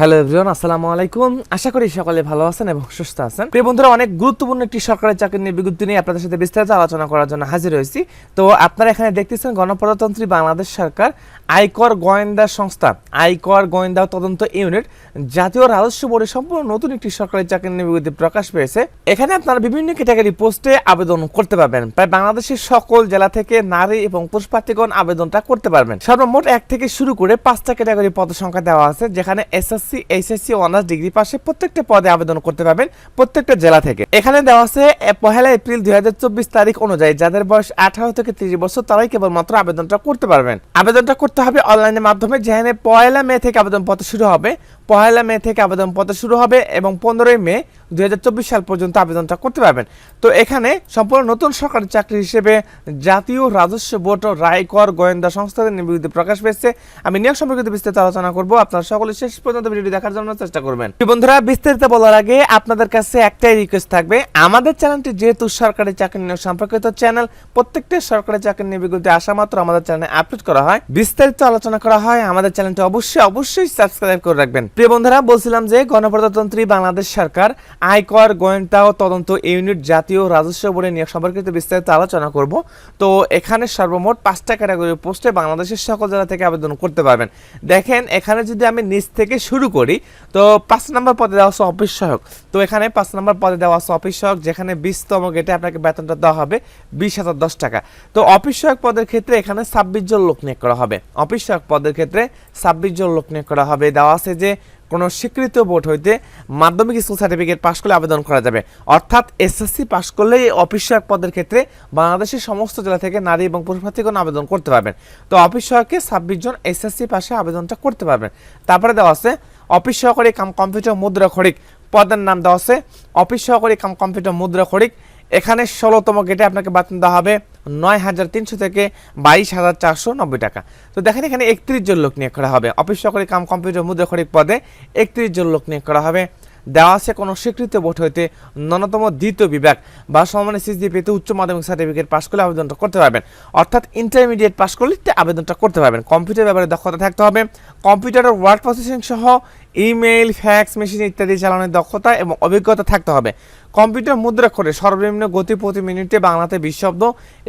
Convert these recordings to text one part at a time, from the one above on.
Hello everyone, আসসালামু আলাইকুম। আশা করি সকলে ভালো আছেন এবং সুস্থ আছেন। প্রিয় বন্ধুরা, অনেক গুরুত্বপূর্ণ একটি সরকারি চাকরি নিয়ে বিজ্ঞপ্তি নিয়ে আপনাদের সাথে বিস্তারিত আলোচনা করার জন্য হাজির হয়েছি। তো আপনারা এখানে দেখতেছেন, গণপ্রজাতন্ত্রী বাংলাদেশ সরকার, আয়কর গোয়েন্দা সংস্থা, আয়কর গোয়েন্দা তদন্ত ইউনিট, জাতীয় রাজস্ব বোর্ডে সম্পূর্ণ নতুন একটি সরকারি চাকরি নিয়ে বিজ্ঞপ্তি প্রকাশ পেয়েছে। এখানে আপনারা বিভিন্ন ক্যাটাগরি পোস্টে আবেদন করতে পারবেন। প্রায় বাংলাদেশের সকল জেলা থেকে নারী এবং পুরুষ প্রার্থীগণ আবেদনটা করতে পারবেন। সর্বমোট এক থেকে শুরু করে পাঁচটা ক্যাটাগরি পদ সংখ্যা দেওয়া আছে, যেখানে এসএসসি এইচএসসি অনার্স ডিগ্রি পাশে প্রত্যেকটা পদে আবেদন করতে পারবেন প্রত্যেকটা জেলা থেকে। এখানে দেওয়া আছে পহেলা এপ্রিল দুই হাজার চব্বিশ তারিখ অনুযায়ী যাদের বয়স আঠারো থেকে ত্রিশ বছর, তারাই কেবলমাত্র আবেদনটা করতে পারবেন। আবেদনটা করতে হবে অনলাইনের মাধ্যমে, যেখানে পয়লা মে থেকে আবেদন পত্র শুরু হবে। পহেলা মে থেকে আবেদন পত্র শুরু হবে এবং পনেরোই মে দুই হাজার চব্বিশ সাল পর্যন্ত আবেদনটা করতে পারবেন। তো এখানে সম্পূর্ণ নতুন সরকারি চাকরি হিসেবে জাতীয় রাজস্ব বোর্ড ও রায়কর গোয়েন্দা সংস্থাদের নিবেদিত প্রকাশ পেয়েছে। আমি নিয়োগ সম্পর্কিত বিস্তারিত আলোচনা করব। আপনারা সকলে শেষ পর্যন্ত ভিডিওটি দেখার জন্য চেষ্টা করবেন। বন্ধুরা, বিস্তারিত বলার আগে আপনাদের কাছে একটাই রিকোয়েস্ট থাকবে। আমাদের চ্যানেলটি যেহেতু সরকারি চাকরি নিয়োগ সম্পর্কিত চ্যানেল, প্রত্যেকটা সরকারি চাকরি নিয়ে বিজ্ঞপ্তি আসা মাত্র আমাদের চ্যানেলে আপলোড করা হয়। বিস্তারিত আলোচনা করা হয়, আমাদের চ্যানেলটি অবশ্যই অবশ্যই সাবস্ক্রাইব করে রাখবেন। প্রিয় বন্ধুরা, বলছিলাম যে গণপ্রজাতন্ত্রী বাংলাদেশ সরকার আয়কর গোয়েন্দা ও তদন্ত ইউনিট জাতীয় রাজস্ব বোর্ডে নিয়োগ সম্পর্কিত বিস্তারিত আলোচনা করব। তো এখানে সর্বমোট পাঁচটা ক্যাটাগরি পোস্টে বাংলাদেশের সকল জেলা থেকে আবেদন করতে পারবেন। দেখেন, এখানে যদি আমি নিচ থেকে শুরু করি, তো পাঁচ নম্বর পদে দেওয়া আছে অফিস সহায়ক। তো এখানে পাঁচ নম্বর পদে দেওয়া আছে অফিস সহায়ক, যেখানে বিশতম গেটে আপনাকে বেতনটা দেওয়া হবে বিশ হাজার দশ টাকা। তো অফিস সহায়ক পদের ক্ষেত্রে এখানে ছাব্বিশ জন লোক নিয়োগ করা হবে। অফিস সহায়ক পদের ক্ষেত্রে ছাব্বিশ জন লোক নিয়োগ করা হবে। দেওয়া আছে যে কোনো স্বীকৃত বোর্ড হইতে মাধ্যমিক স্কুল সার্টিফিকেট পাশ করলে আবেদন করা যাবে। অর্থাৎ এসএসসি পাশ করলে এই অফিস সহায়ক পদের ক্ষেত্রে বাংলাদেশের সমস্ত জেলা থেকে নারী এবং পুরুষ প্রার্থীগণ আবেদন করতে পারবেন। তো অফিস সহায়কে ছাব্বিশ জন এসএসসি পাশে আবেদনটা করতে পারবেন। তারপরে দেওয়া আছে, অফিস সহকারী কাম কম্পিউটার মুদ্রা খড়িক পদের নাম দেওয়া আছে। অফিস সহকারী কাম কম্পিউটার মুদ্রা খড়িক। এখানে ষোলোতম গেটে আপনাকে বেতন দেওয়া হবে। নয় হাজার তিনশো থেকে বাইশ হাজার চারশো নব্বই টাকা। তো দেখেন এখানে একত্রিশ জন লোক নিয়োগ করা হবে। অফিস সহকারী কাম কম্পিউটার মুদ্রাখরিক পদে একত্রিশ জন লোক নিয়োগ করা হবে। দেওয়া আছে কোনো স্বীকৃত বোর্ড হইতে ন্যূনতম দ্বিতীয় বিভাগ বা সমানে সিজি পেতে উচ্চ মাধ্যমিক সার্টিফিকেট পাশ করলে আবেদনটা করতে পারবেন। অর্থাৎ ইন্টারমিডিয়েট পাশ করলে আবেদনটা করতে পারবেন। কম্পিউটার ব্যাপারে দক্ষতা থাকতে হবে। কম্পিউটারের ওয়ার্ড প্রসেসিং সহ ইমেইল, ফ্যাক্স, মেশিন ইত্যাদি চালানোর দক্ষতা এবং অভিজ্ঞতা থাকতে হবে। কম্পিউটার মুদ্রাক্ষরে সর্বনিম্ন গতি প্রতি মিনিটে বাংলাতে বিশ শব্দ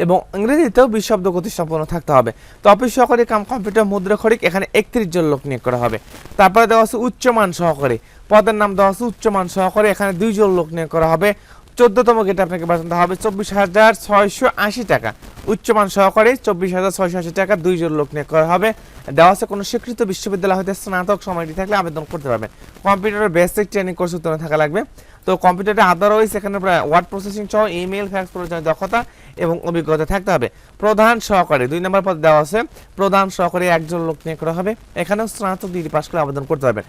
এবং ইংরেজিতেও বিশ শব্দ গতি সম্পন্ন থাকতে হবে। তো অফিস সহকারী কাম কম্পিউটার মুদ্রাক্ষরিক এখানে একত্রিশ জন লোক নিয়োগ করা হবে। তারপরে দেওয়া আছে উচ্চমান সহকারী। পদের নাম দেওয়া আছে উচ্চমান সহকারী। এখানে দুইজন লোক নিয়োগ করা হবে। চোদ্দতম গেটে আপনাকে দেওয়া হবে চব্বিশ হাজার ছয়শো আশি টাকা। উচ্চমান সহকারী চব্বিশ হাজার ছয়শো আশি টাকা দুইজন লোক নিয়োগ করা হবে। দেওয়া আছে কোনো স্বীকৃত বিশ্ববিদ্যালয় হতে স্নাতক সময়টি থাকলে আবেদন করতে পারবেন। কম্পিউটারের বেসিক ট্রেনিং কোর্স উত্তীর্ণ থাকা লাগবে। তো কম্পিউটারে আদারওয়াইজ এখানে প্রায় ওয়ার্ড প্রসেসিং সহ ইমেল ফ্যাক্স প্রয়োজনীয় দক্ষতা এবং অভিজ্ঞতা থাকতে হবে। প্রধান সহকারী, দুই নম্বর পদ দেওয়া আছে, প্রধান সহকারী একজন লোক নিয়োগ করা হবে। এখানেও স্নাতক ডিগ্রি পাশ করে আবেদন করতে পারবেন।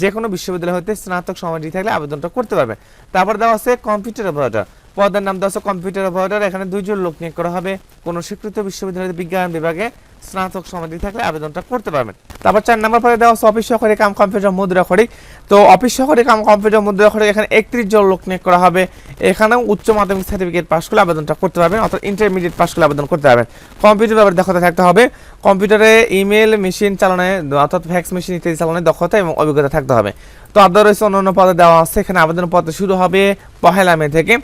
যে কোনো বিশ্ববিদ্যালয় হতে স্নাতক সময়টি থাকলে আবেদনটা করতে পারবেন। তারপর দেওয়া আছে কম্পিউটার অপারেটর। পদের নাম দেওয়া কম্পিউটার অপারেটর। এখানে দুইজন লোক নিয়োগ করা হবে। কোনো স্বীকৃত বিশ্ববিদ্যালয়ের বিজ্ঞান বিভাগে স্নাতক সমাধি থাকলে আবেদনটা করতে পারবেন। তারপর চার নম্বর পরে দেওয়া হচ্ছে অফিস সহকারী কাম কম্পিউটার মুদ্রা খড়ি। তো অফিস সহকারী কাম কম্পিউটার মুদ্রা খড়ি এখানে একত্রিশ জন লোক নিয়োগ করা হবে। এখানেও উচ্চ মাধ্যমিক সার্টিফিকেট পাশ করলে আবেদনটা করতে পারবেন, অর্থাৎ ইন্টারমিডিয়েট পাশ করলে আবেদন করতে পারবেন। কম্পিউটার ব্যাপারে দক্ষতা থাকতে হবে। কম্পিউটারে ইমেল মেশিন চালানোয়, অর্থাৎ ফ্যাক্স মেশিন ইত্যাদি চালানোর দক্ষতা এবং অভিজ্ঞতা থাকতে হবে। তো আদারওয়াইজ অন্যান্য পদে দেওয়া আছে। এখানে আবেদন পত্র শুরু হবে পহেলা মে থেকে।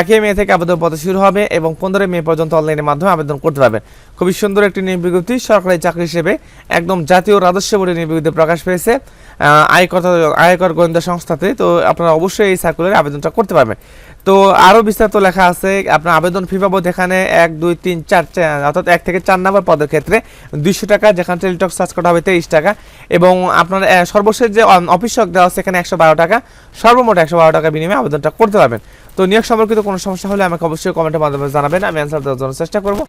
একই মে থেকে আবেদন পত্র শুরু হবে এবং পনেরোই মে পর্যন্ত অনলাইনের মাধ্যমে আবেদন করতে পারবেন খুবই সুন্দর একটি নিয়োগ বিজ্ঞপ্তি। সরকারি চাকরি হিসেবে একদম জাতীয় রাজস্ব বোর্ডের নিয়োগ বিজ্ঞপ্তি প্রকাশ পেয়েছে। আয়কর আয়কর গোয়েন্দা সংস্থাতে। তো আপনারা অবশ্যই এই সার্কুলারে আবেদনটা করতে পারবেন। তো আরও বিস্তারিত লেখা আছে, আপনার আবেদন ফি বাবদ এখানে এক, দুই, তিন, চার অর্থাৎ এক থেকে চার নম্বর পদের ক্ষেত্রে দুইশো টাকা, যেখানে টেলিটক সার্চ করা হবে তেইশ টাকা। এবং আপনার সর্বশেষ যে অফিস দেওয়া আছে এখানে একশো বারো টাকা। সর্বমোট একশো বারো টাকা বিনিময়ে আবেদনটা করতে পারবেন। তো নিয়োগ সম্পর্কিত কোনো সমস্যা হলে আমাকে অবশ্যই কমেন্টের মাধ্যমে জানাবেন, আমি অ্যান্সার দেওয়ার জন্য চেষ্টা করব।